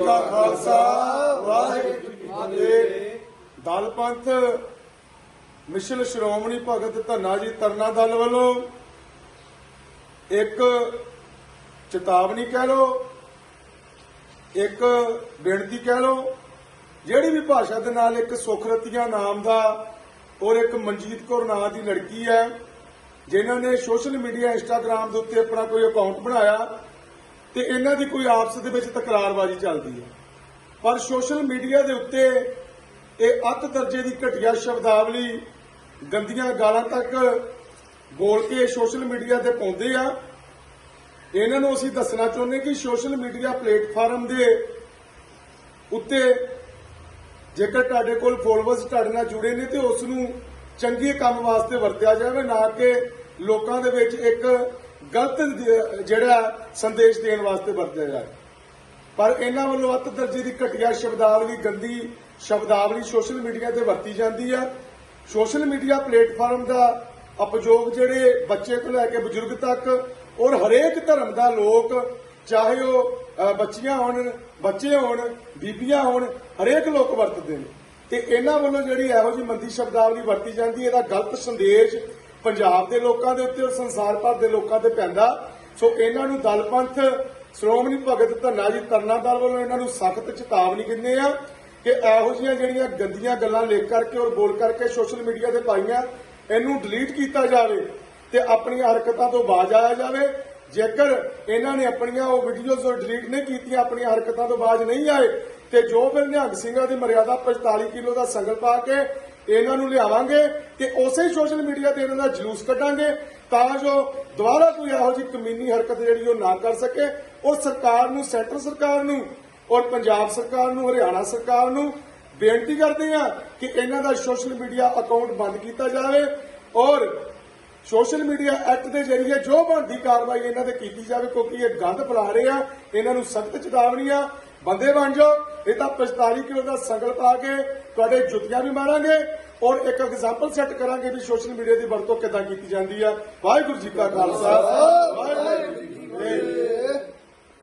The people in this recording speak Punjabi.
ਕਾ ਖਾਲਸਾ, ਵਾਹਿਗੁਰੂ ਜੀ ਕੀ ਫਤਿਹ। ਦਲ ਪੰਥ ਮਿਸ਼ਨ ਸ਼੍ਰੋਮਣੀ ਭਗਤ ਧੰਨਾ ਜੀ ਤਰਨਾ ਦਲ ਵੱਲੋਂ ਇੱਕ ਚੇਤਾਵਨੀ ਕਹਿ ਲੋ ਇੱਕ ਬੇਨਤੀ ਕਹਿ ਲੋ ਜਿਹੜੀ ਵੀ ਭਾਸ਼ਾ ਦੇ ਨਾਲ ਇੱਕ ਸੁਖਰਤੀਆਂ ਨਾਮ ਦਾ ਔਰ ਇੱਕ ਮਨਜੀਤ ਕੌਰ ਨਾਂ ਦੀ ਲੜਕੀ ਹੈ, ਜਿਨ੍ਹਾਂ ਨੇ ਸੋਸ਼ਲ ਮੀਡੀਆ ਇੰਸਟਾਗ੍ਰam ਦੇ ਉੱਤੇ ਆਪਣਾ ਕੋਈ ਅਕਾਊਂਟ ਬਣਾਇਆ ਤੇ ਇਹਨਾਂ ਦੀ ਕੋਈ ਆਪਸ ਦੇ ਵਿੱਚ ਤਕਰਾਰਬਾਜ਼ੀ ਚੱਲਦੀ ਹੈ। ਪਰ ਸੋਸ਼ਲ ਮੀਡੀਆ ਦੇ ਉੱਤੇ ਇਹ ਅੱਤ ਦਰਜੇ ਦੀ ਘਟੀਆ ਸ਼ਬਦਾਵਲੀ ਗੰਦੀਆਂ ਗਾਲਾਂ ਤੱਕ ਬੋਲ ਕੇ ਸੋਸ਼ਲ ਮੀਡੀਆ ਤੇ ਪਾਉਂਦੇ ਆ। ਇਹਨਾਂ ਨੂੰ ਅਸੀਂ ਦੱਸਣਾ ਚਾਹੁੰਦੇ ਕਿ ਸੋਸ਼ਲ ਮੀਡੀਆ ਪਲੇਟਫਾਰਮ ਦੇ ਉੱਤੇ ਜੇਕਰ ਤੁਹਾਡੇ ਕੋਲ ਫੋਲੋਅਰਸ ਤੁਹਾਡੇ ਨਾਲ ਜੁੜੇ ਨੇ ਤੇ ਉਸ ਨੂੰ ਚੰਗੇ ਕੰਮ ਵਾਸਤੇ ਵਰਤਿਆ ਜਾਵੇ, ਨਾ ਕਿ ਲੋਕਾਂ ਦੇ ਵਿੱਚ ਇੱਕ ਗਲਤ ਜਿਹੜਾ ਸੰਦੇਸ਼ ਦੇਣ ਵਾਸਤੇ ਵਰਤਿਆ ਜਾਵੇ ਪਰ ਇਹਨਾਂ ਵੱਲੋਂ ਅੱਤ ਦਰਜੇ ਦੀ ਘਟੀਆ ਸ਼ਬਦਾਵਲੀ ਗੰਦੀ ਸ਼ਬਦਾਵਲੀ ਸੋਸ਼ਲ ਮੀਡੀਆ ਤੇ ਵਰਤੀ ਜਾਂਦੀ ਆ। ਸੋਸ਼ਲ ਮੀਡੀਆ ਪਲੇਟਫਾਰਮ ਦਾ ਉਪਯੋਗ ਜਿਹੜੇ ਬੱਚੇ ਤੋਂ ਲੈ ਕੇ ਬਜ਼ੁਰਗ ਤੱਕ ਔਰ ਹਰੇਕ ਧਰਮ ਦਾ ਲੋਕ, ਚਾਹੇ ਉਹ ਬੱਚੀਆਂ ਹੋਣ, ਬੱਚੇ ਹੋਣ, ਬੀਬੀਆਂ ਹੋਣ, ਹਰੇਕ ਲੋਕ ਵਰਤਦੇ ਨੇ। ਤੇ ਇਹਨਾਂ ਵੱਲੋਂ ਜਿਹੜੀ ਇਹੋ ਜਿਹੀ ਮੰਦੀ ਸ਼ਬਦਾਵਲੀ ਵਰਤੀ ਜਾਂਦੀ ਇਹਦਾ ਗਲਤ ਸੰਦੇਸ਼ ਪੰਜਾਬ ਦੇ ਲੋਕਾਂ ਦੇ ਉੱਤੇ ਔਰ ਸੰਸਾਰ ਭਰ ਦੇ ਲੋਕਾਂ ਤੇ ਪੈਂਦਾ। ਸੋ ਇਹਨਾਂ ਨੂੰ ਦਲ ਪੰਥ ਸ਼੍ਰੋਮਣੀ ਭਗਤ ਧੰਨਾ ਜੀ ਤਰਨਾ ਦਲ ਵੱਲੋਂ ਇਹਨਾਂ ਨੂੰ ਸਖਤ ਚੇਤਾਵਨੀ ਦਿੰਦੇ ਆ ਕਿ ਇਹੋ ਜਿਹੀਆਂ ਜਿਹੜੀਆਂ ਗੰਦੀਆਂ ਗੱਲਾਂ ਲਿਖ ਕਰਕੇ ਔਰ ਬੋਲ ਕਰਕੇ ਸੋਸ਼ਲ ਮੀਡੀਆ ਤੇ ਪਾਈਆਂ, ਇਹਨੂੰ ਡਿਲੀਟ ਕੀਤਾ ਜਾਵੇ ਤੇ ਆਪਣੀਆਂ ਹਰਕਤਾਂ ਤੋਂ ਬਾਜ਼ ਆਇਆ ਜਾਵੇ। ਜੇਕਰ ਇਹਨਾਂ ਨੇ ਆਪਣੀਆਂ ਉਹ ਵੀਡੀਓਜ਼ ਡਿਲੀਟ ਨਹੀਂ ਕੀਤੀਆਂ, ਆਪਣੀਆਂ ਹਰਕਤਾਂ ਤੋਂ ਬਾਜ਼ ਨਹੀਂ ਆਏ, ਤੇ ਜੋ ਫਿਰ ਨਿਹੰਗ ਸਿੰਘਾਂ ਦੀ ਮਰਿਆਦਾ 45 ਕਿਲੋ ਦਾ ਸੰਗਲ ਪਾ ਕੇ ਇਹਨਾਂ ਨੂੰ ਲਿਆਵਾਂਗੇ ਤੇ ਉਸੇ ਸੋਸ਼ਲ ਮੀਡੀਆ ਤੇ ਇਹਨਾਂ ਦਾ ਜਲੂਸ ਕੱਢਾਂਗੇ ਤਾਂ ਜੋ ਦੁਬਾਰਾ ਕੋਈ ਇਹੋ ਜਿਹੀ ਕਮੀਨੀ ਹਰਕਤ ਜਿਹੜੀ ਉਹ ਨਾ ਕਰ ਸਕੇ। ਔਰ ਸਰਕਾਰ ਨੂੰ, ਸੈਂਟਰ ਸਰਕਾਰ ਨੂੰ ਔਰ ਪੰਜਾਬ ਸਰਕਾਰ ਨੂੰ, ਹਰਿਆਣਾ ਸਰਕਾਰ ਨੂੰ ਬੇਨਤੀ ਕਰਦੇ ਆ ਕਿ ਇਹਨਾਂ ਦਾ ਸੋਸ਼ਲ ਮੀਡੀਆ ਅਕਾਊਂਟ ਬੰਦ ਕੀਤਾ ਜਾਵੇ ਔਰ ਸੋਸ਼ਲ ਮੀਡੀਆ ਐਕਟ ਦੇ ਜ਼ਰੀਏ ਜੋ ਬਣਦੀ ਕਾਰਵਾਈ ਇਹਨਾਂ ਤੇ ਕੀਤੀ ਜਾਵੇ, ਕਿਉਂਕਿ ਇਹ ਗੰਦ ਫਲਾ ਰਹੇ ਆ, ਇਹਨਾਂ ਨੂੰ ਸਖਤ ਚੇਤਾਵਨੀ ਆ ਬੰਦੇ ਬਣ ਜਾਓ। ਇਹ ਤਾਂ 45 ਕਿਲੋ ਦਾ ਸੰਗਲ ਪਾ ਕੇ ਤੁਹਾਡੇ ਜੁੱਤੀਆਂ ਵੀ ਮਾਰਾਂਗੇ ਔਰ ਇੱਕ ਐਗਜ਼ਾਮਪਲ ਸੈੱਟ ਕਰਾਂਗੇ ਵੀ ਸੋਸ਼ਲ ਮੀਡੀਆ ਦੀ ਵਰਤੋਂ ਕਿੱਦਾਂ ਕੀਤੀ ਜਾਂਦੀ ਆ। ਵਾਹਿਗੁਰੂ ਜੀ ਕਾ ਖਾਲਸਾ। ਵਾਹਿਗੁਰੂ